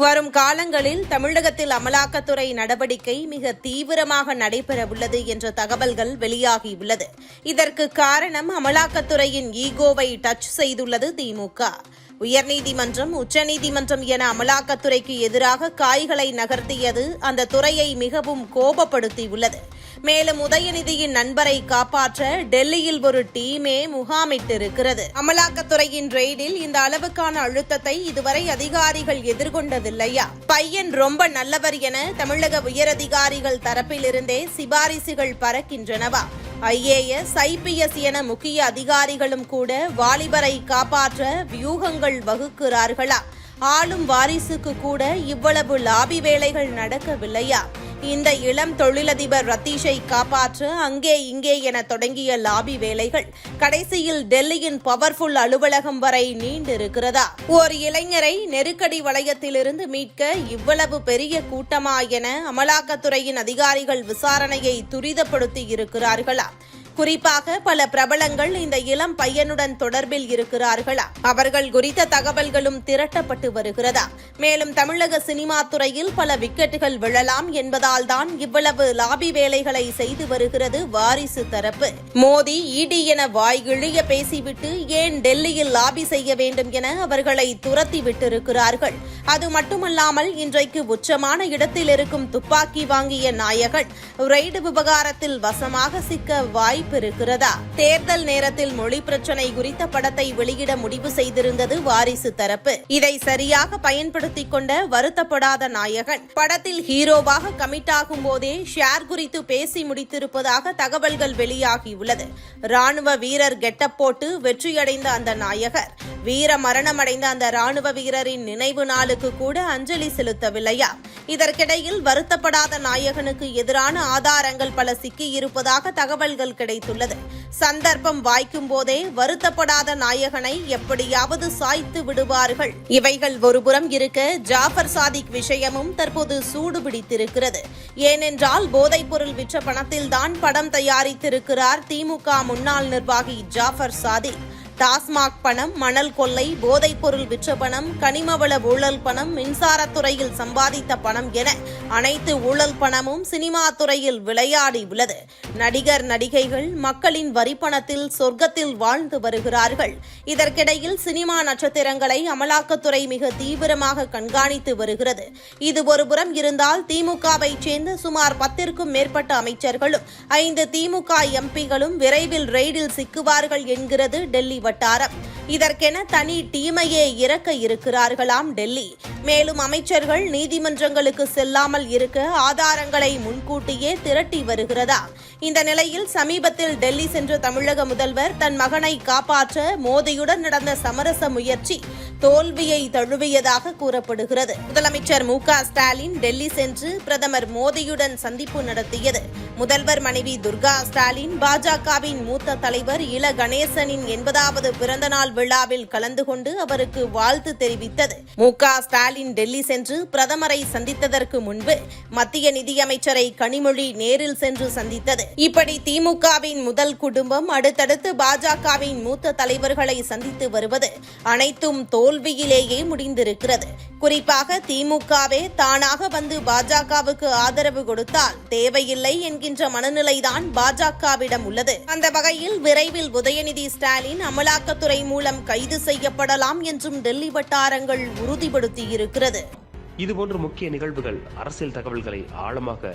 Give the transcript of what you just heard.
வரும் காலங்களில் தமிழகத்தில் அமலாக்கத்துறை நடவடிக்கை மிக தீவிரமாக நடைபெறவுள்ளது என்ற தகவல்கள் வெளியாகியுள்ளது. இதற்கு காரணம் அமலாக்கத்துறையின் ஈகோவை டச் செய்துள்ளது திமுக. உயர்நீதிமன்றம் உச்சநீதிமன்றம் என அமலாக்கத்துறைக்கு எதிராக காய்களை நகர்த்தியது அந்த துறையை மிகவும் கோபப்படுத்தியுள்ளது. மேலும் உதயநிதியின் நண்பரை காப்பாற்ற டெல்லியில் ஒரு டீமே முகாமிட்டிருக்கிறது. அமலாக்கத்துறையின் ரெய்டில் இந்த அளவுக்கான அழுத்தத்தை இதுவரை அதிகாரிகள் எதிர்கொண்டதில்லையா? பையன் ரொம்ப நல்லவர் என தமிழக உயரதிகாரிகள் தரப்பிலிருந்தே சிபாரிசுகள் பறக்கின்றனவா? ஐஏஎஸ் ஐபிஎஸ் என முக்கிய அதிகாரிகளும் கூட வாலிபரை காப்பாற்ற வியூகங்கள் வகுக்கிறார்களா? ஆளும் வாரிசுக்கு கூட இவ்வளவு லாபி வேலைகள் நடக்கவில்லையா? இந்த இளம் தொழிலதிபர் ரத்தீஷை காப்பாற்ற அங்கே இங்கே என தொடங்கிய லாபி வேலைகள். கடைசியில் டெல்லியின் பவர்ஃபுல் அலுவலகம் வரை நீண்டிருக்கிறதா? ஓர் இளைஞரை நெருக்கடி வளையத்திலிருந்து மீட்க இவ்வளவு பெரிய கூட்டமா என அமலாக்கத்துறையின் அதிகாரிகள் விசாரணையை துரிதப்படுத்தி இருக்கிறார்களா? குறிப்பாக பல பிரபலங்கள் இந்த இளம் பையனுடன் தொடர்பில் இருக்கிறார்களா? அவர்கள் குறித்த தகவல்களும் திரட்டப்பட்டு வருகிறதா? மேலும் தமிழக சினிமா துறையில் பல விக்கெட்டுகள் விழலாம் என்பதால் தான் இவ்வளவு லாபி வேலைகளை செய்து வருகிறது வாரிசு தரப்பு. மோடி இடி என வாய் இழிய பேசிவிட்டு ஏன் டெல்லியில் லாபி செய்ய வேண்டும் என அவர்களை துரத்தி விட்டிருக்கிறார்கள். அது மட்டுமல்லாமல் இன்றைக்கு உச்சமான இடத்தில் இருக்கும் துப்பாக்கி வாங்கிய நாயகன் ரெய்டு விவகாரத்தில் வசமாக சிக்க வாய்ப்பு வாய்ப்பு இருக்கிறதா? தேர்தல் நேரத்தில் மொழி பிரச்சனை குறித்த படத்தை வெளியிட முடிவு செய்திருந்தது வாரிசு தரப்பு. இதை சரியாக பயன்படுத்திக் கொண்ட வருத்தப்படாத நாயகன். படத்தில் ஹீரோவாக கமிட் ஆகும் போதே ஷேர் குறித்து பேசி முடித்திருப்பதாக தகவல்கள் வெளியாகியுள்ளது. ராணுவ வீரர் கெட்டப் போட்டு வெற்றியடைந்த அந்த நாயகர். வீர மரணமடைந்த அந்த ராணுவ வீரரின் நினைவு நாளுக்கு கூட அஞ்சலி செலுத்தவில்லையா? இதற்கிடையில் வருத்தப்படாத நாயகனுக்கு எதிரான ஆதாரங்கள் பல சிக்கியிருப்பதாக தகவல்கள் கிடை கிடைத்துள்ளது சந்தர்ப்பம் வாய்க்கும் போதே வருத்தப்படாத நாயகனை எப்படியாவது சாய்த்து விடுவார்கள். இவைகள் ஒருபுறம் இருக்க ஜாஃபர் சாதிக் விஷயமும் தற்போது சூடு பிடித்திருக்கிறது. ஏனென்றால் போதைப்பொருள் விற்ற பணத்தில்தான் படம் தயாரித்திருக்கிறார் திமுக முன்னாள் நிர்வாகி ஜாஃபர் சாதிக். டாஸ்மாக் பணம் மணல் கொள்ளை போதைப்பொருள் விற்ற பணம் கனிமவள ஊழல் பணம் மின்சாரத்துறையில் சம்பாதித்த பணம் என அனைத்து ஊழல் பணமும் சினிமா துறையில் விளையாடி உள்ளது. நடிகர் நடிகைகள் மக்களின் வரிப்பணத்தில் சொர்க்கத்தில் வாழ்ந்து வருகிறார்கள். இதற்கிடையில் சினிமா நட்சத்திரங்களை அமலாக்கத்துறை மிக தீவிரமாக கண்காணித்து வருகிறது. இது ஒருபுறம் இருந்தால் திமுகவை சேர்ந்த சுமார் பத்திற்கும் மேற்பட்ட அமைச்சர்களும் ஐந்து திமுக எம்பிகளும் விரைவில் ரெய்டில் சிக்குவார்கள் என்கிறது டெல்லி வட்டாரம். இதற்கென தனி டீமையே இறக்க இருக்கிறார்களாம் டெல்லி. மேலும் அமைச்சர்கள் நீதிமன்றங்களுக்கு செல்லாமல் இருக்க ஆதாரங்களை முன்கூட்டியே திரட்டி வருகிறதா? இந்த நிலையில் சமீபத்தில் டெல்லி சென்ற தமிழக முதல்வர் தன் மகனை காப்பாற்ற மோதியுடன் நடந்த சமரச முயற்சி தோல்வியை தழுவியதாக கூறப்படுகிறது. முதலமைச்சர் மு ஸ்டாலின் டெல்லி சென்று பிரதமர் மோடியுடன் சந்திப்பு நடத்தியது. முதல்வர் மனைவி துர்கா ஸ்டாலின் பாஜகவின் மூத்த தலைவர் இள கணேசனின் எண்பதாவது பிறந்தநாள் விழாவில் கலந்து கொண்டு அவருக்கு வாழ்த்து தெரிவித்தது. மு ஸ்டாலின் டெல்லி சென்று பிரதமரை சந்தித்ததற்கு முன்பு மத்திய நிதியமைச்சரை கனிமொழி நேரில் சென்று சந்தித்தது. இப்படி திமுகவின் முதல் குடும்பம் அடுத்தடுத்து பாஜகவின் மூத்த தலைவர்களை சந்தித்து வருவது அனைத்தும் தோல் தோல்வியிலேயே முடிந்திருக்கிறது. குறிப்பாக திமுகவே தானாக வந்து பாஜகவுக்கு ஆதரவு கொடுத்தால் தேவையில்லை என்கின்ற மனநிலைதான் பாஜகவிடம் உள்ளது. அந்த வகையில் விரைவில் உதயநிதி ஸ்டாலின் அமலாக்கத்துறை மூலம் கைது செய்யப்படலாம் என்றும் டெல்லி வட்டாரங்கள் உறுதிப்படுத்தியிருக்கிறது. இதுபோன்ற முக்கிய நிகழ்வுகள் அரசியல் தகவல்களை ஆழமாக